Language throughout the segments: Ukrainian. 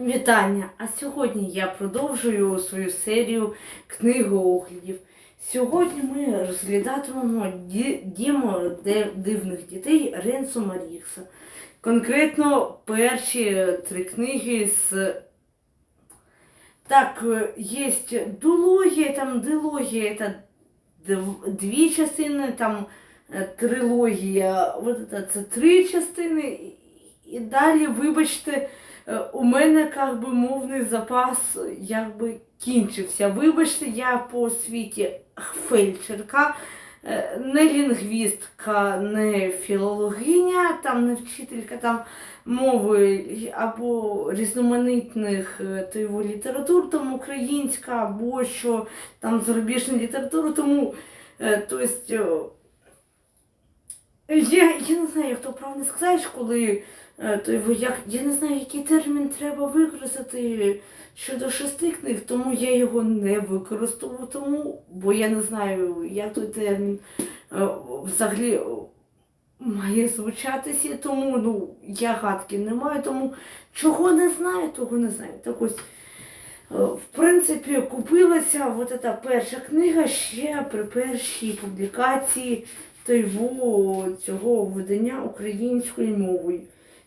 Вітання! А сьогодні я продовжую свою серію книгооглядів. Сьогодні ми розглядатимемо ді- дім де- дивних дітей Ренсо Марікса. Конкретно перші три книги з. Так, е, є дулогія, там дилогія, дв- дві частини, там е, трилогія, це, це три частини. І- далі, вибачте, у мене как би мовний запас е, якби кінчився. Вибачте, я по освіті фельдшерка, е, не лінгвістка, не філологиня, там не вчителька там мови або різноманітних е, типу, літератур, там українська, або що там зарубіжна література, тому е, то есть, е, я, я не знаю, як то правильно сказати, коли Е, як я не знаю, який термін треба використати щодо шести книг, тому я його не використовую, тому, бо я не знаю, як той термін е, взагалі е, має звучатися, тому ну, я гадки не маю, тому чого не знаю, того не знаю. Так ось, е, в принципі, купилася от ця перша книга ще при першій публікації того, цього видання українською мовою.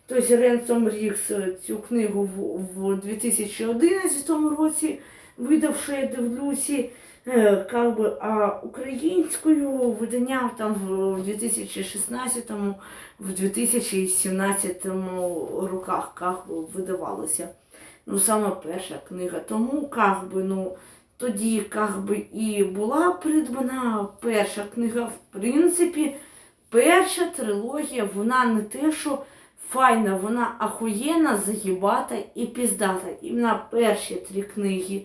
Тобто Ренсом Рікс цю книгу в, в 2011 році видав, що я дивлюся, е, би, а українською видання там в 2016 в 2017 роках как би, видавалося. Ну, саме перша книга. Тому как би, ну, тоді как би, і була придбана перша книга, в принципі, перша трилогія, вона не те, що файна, вона ахуєнна, загибата і піздата. Іменно перші три книги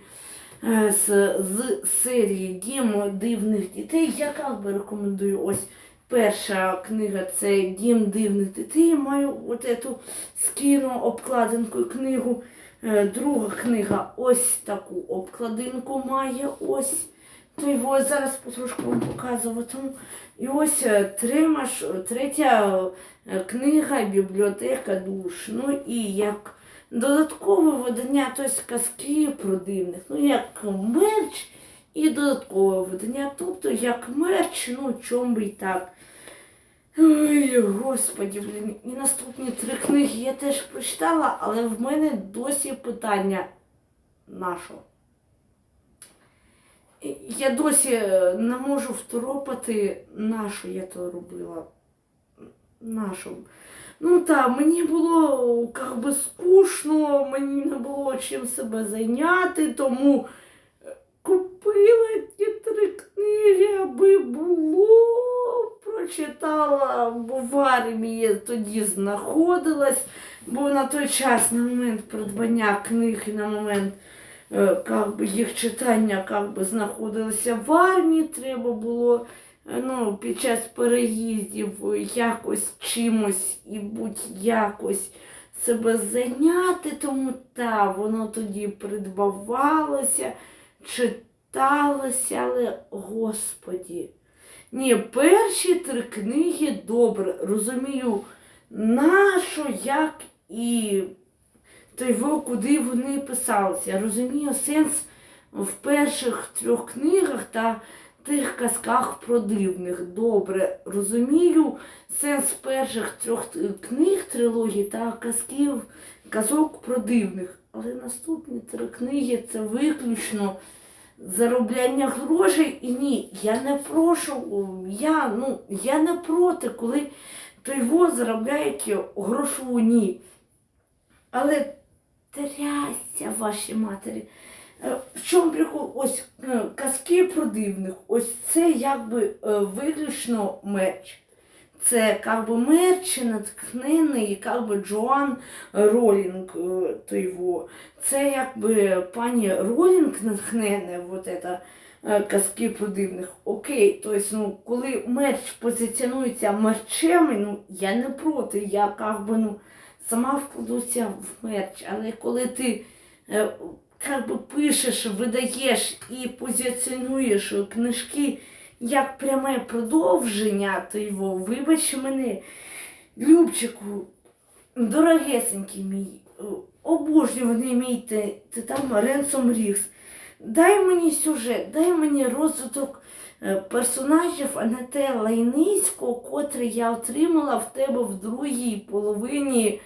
е, з, з серії Дім дивних дітей. Я як би рекомендую ось. Перша книга це Дім дивних дітей. Маю от эту скину обкладинку книгу. Е, Друга книга ось таку обкладинку має. Ось. То його зараз потрошку вам показуватиму. І ось е, тримаш, третя е, книга Бібліотека душ. Ну і як додаткове видання, тобто казки про дивних, ну як мерч і додаткове видання, тобто як мерч, ну чом би і так. Ой, господі, блін, і наступні три книги я теж прочитала, але в мене досі питання нашого. Я досі е, не можу второпати, на що я то робила. На що. Ну так, мені було как би скучно, мені не було чим себе зайняти, тому е, купила ті три книги, аби було, прочитала, бо в армії тоді знаходилась, бо на той час, на момент придбання книг і на момент как би, їх читання как би, знаходилися в армії, треба було е, ну, під час переїздів якось чимось і будь-якось себе зайняти, тому та, воно тоді придбавалося, читалося, але господі. Ні, перші три книги добре, розумію, на що, як і той во, куди вони писалися. Я розумію сенс в перших трьох книгах та тих казках про дивних. Добре, розумію сенс перших трьох книг трилогії та казків, казок про дивних. Але наступні три книги це виключно заробляння грошей. І ні, я не прошу, я, ну, я не проти, коли той во заробляють грошову ні. Але трясся ваші матері. Е, В чому прикол? Ось е, казки про дивних. Ось це якби е, виключно мерч. Це якби мерч натхнений, якби Джоан Ролінг той во. Це якби пані Ролінг натхнене, вот это, казки про дивних. Окей, тобто, ну, коли мерч позиціонується мерчем, ну, я не проти, я як би, ну, сама вкладуся в мерч, але коли ти е, как би пишеш, видаєш і позиціонуєш книжки як пряме продовження, то його, вибач мене, Любчику, дорогесенький мій, е, вони мій ти, ти там Ренсом Рікс. Дай мені сюжет, дай мені розвиток е, персонажів, а не те лайнисько, котре я отримала в тебе в другій половині.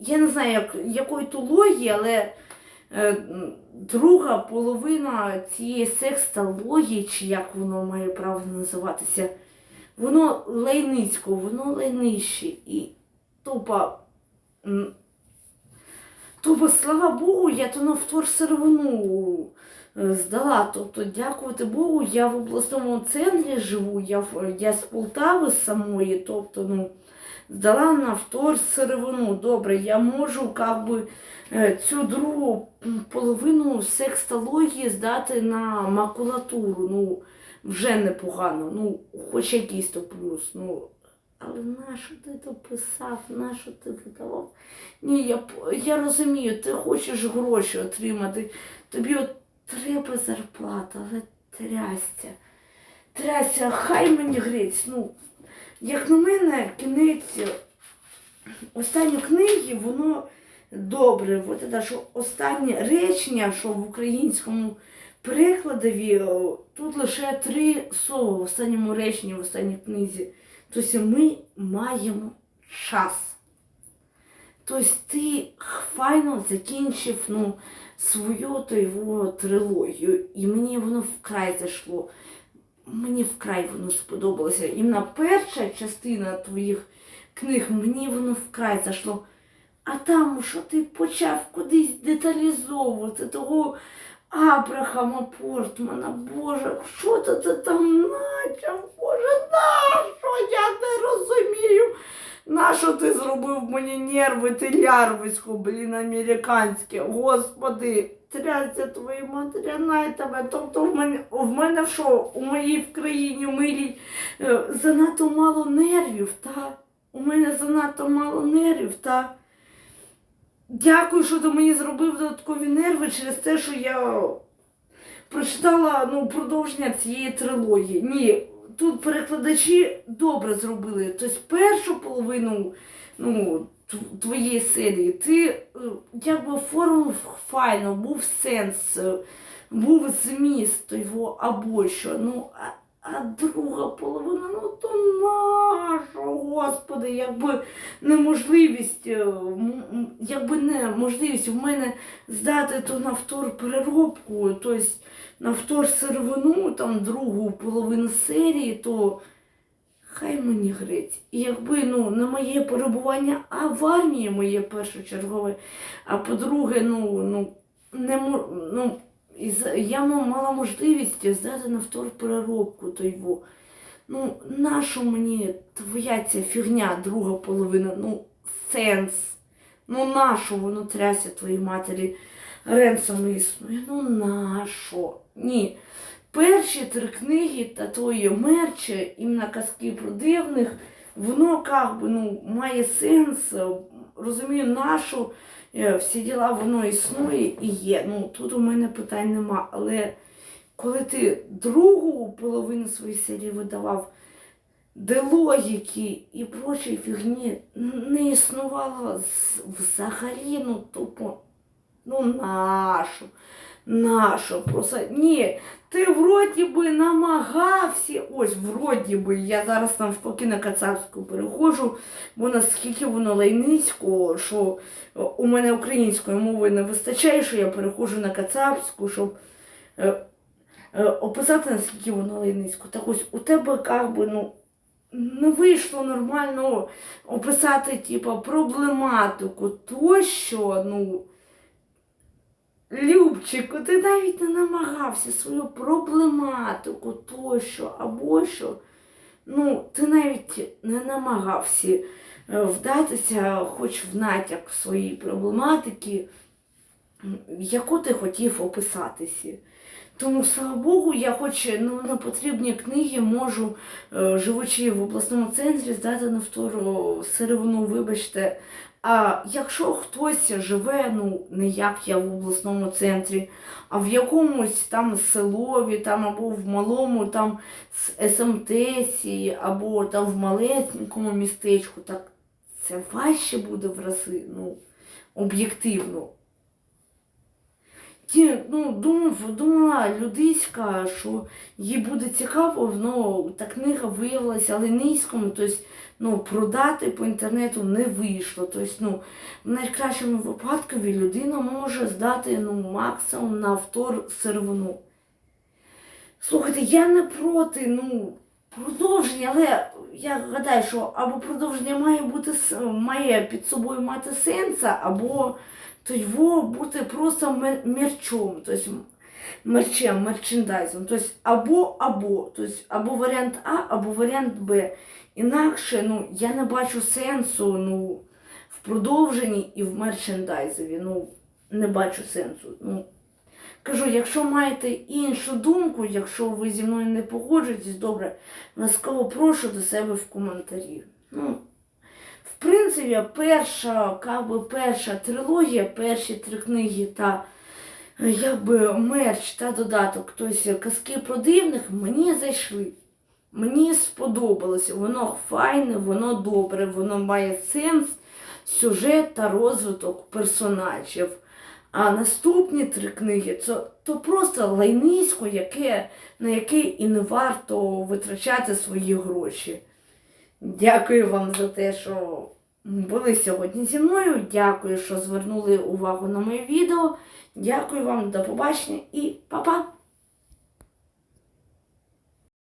Я не знаю, як, якої тулогії, але е, друга половина цієї секстології, чи як воно має право називатися, воно лайницько, воно лайнище. І тупо. м, Тупо, слава Богу, я то на вторсировину е, здала. Тобто, дякувати Богу, я в обласному центрі живу, я, я з Полтави самої, тобто, ну, здала на вторсировину. Добре, я можу как би, е, цю другу половину секстології здати на макулатуру. Ну, вже непогано. Ну, хоч якийсь то плюс. Ну, але нащо ти то писав, нащо ти видавав? Ні, я, я розумію, ти хочеш гроші отримати. Тобі от треба зарплата, але трясся. Трясся, хай мені грець. Ну, як на мене, кінець останньої книги, воно добре. От це, що останнє речення, що в українському перекладові, тут лише три слова в останньому реченні, в останній книзі. Тобто ми маємо час. Тобто ти файно закінчив ну, свою то його трилогію, і мені воно вкрай зайшло. Мені вкрай воно сподобалося. Іменно перша частина твоїх книг, мені воно вкрай зайшло. А там, що ти почав кудись деталізовувати того Абрахама Портмана, Боже, що ти, ти там начав? Боже, нащо? Я не розумію. Нащо ти зробив мені нерви, ти лярвисько, блін, американське, господи, трясся твої матеріна тебе. Тобто в мене, в мене що, у моїй в країні милій е, занадто мало нервів, та? У мене занадто мало нервів, та? Дякую, що ти мені зробив додаткові нерви через те, що я прочитала ну, продовження цієї трилогії. Ні, тут перекладачі добре зробили. Тобто першу половину ну, твоєї серії ти е, якби оформив файно, був сенс, е, був зміст його або що. Ну, а, друга половина, ну то наша, господи, якби неможливість, е, якби не можливість в мене здати то на втор переробку, тобто на втор сировину, там другу половину серії, то хай мені грець. І якби ну, на моє перебування, а в армії моє першочергове, а по-друге, ну, ну, не ну, я мала можливість здати на втор переробку. Ну, нащо мені твоя ця фігня, друга половина, ну, сенс. Ну, нащо воно тряся твоїй матері Ренсом існує? Ну, нащо? Ні. Перші три книги та твої мерчі, іменно казки про дивних, воно как би, ну, має сенс, е, розумію, нашу, е, всі діла воно існує і є. Ну, тут у мене питань нема. Але коли ти другу половину своєї серії видавав, де логіки і прочої фігні не існувало взагалі, ну тупо, ну нащо? Нащо? Просто ні, ти вроді би намагався, ось вроді би, я зараз там навпаки на кацапську переходжу, бо наскільки воно лайницько, що у мене української мови не вистачає, що я переходжу на кацапську, щоб е, е, описати, наскільки воно лайницько. Так ось у тебе як би, ну, не вийшло нормально описати, типу, проблематику тощо, ну. Любчику, ти навіть не намагався свою проблематику тощо або що. Ну, ти навіть не намагався е, вдатися хоч в натяк своєї проблематики, яку ти хотів описатися. Тому, слава Богу, я хоч ну, на потрібні книги можу, е, живучи в обласному центрі, здати на втору сировину, вибачте. А якщо хтось живе, ну не як я в обласному центрі, а в якомусь там селові, там або в малому там СМТСі, або там в малесенькому містечку, так це важче буде в рази. Ну, об'єктивно. Ті, ну, думав, думала людиська, що їй буде цікаво, ну, та книга виявилася линійському, тобто ну, продати по інтернету не вийшло. Тобто, ну, в найкращому випадку людина може здати ну, максимум на втор сировину. Слухайте, я не проти, ну, продовження, але я гадаю, що або продовження має бути має під собою мати сенс, або то його бути просто мерчом, тобто мерчем, мерчендайзом. Тобто або або, тобто або варіант А, або варіант Б. Інакше ну, я не бачу сенсу ну, в продовженні і в мерчендайзові. Ну, не бачу сенсу. Ну, Кажу, якщо маєте іншу думку, якщо ви зі мною не погоджуєтесь, добре, ласкаво прошу до себе в коментарі. Ну, принципі, перша, как би, перша трилогія, перші три книги та е, якби мерч та додаток, тобто казки про дивних мені зайшли. Мені сподобалося, воно файне, воно добре, воно має сенс, сюжет та розвиток персонажів. А наступні три книги це то просто лайнисько, яке, на яке і не варто витрачати свої гроші. Дякую вам за те, що були сьогодні зі мною. Дякую, що звернули увагу на моє відео. Дякую вам, до побачення і па-па!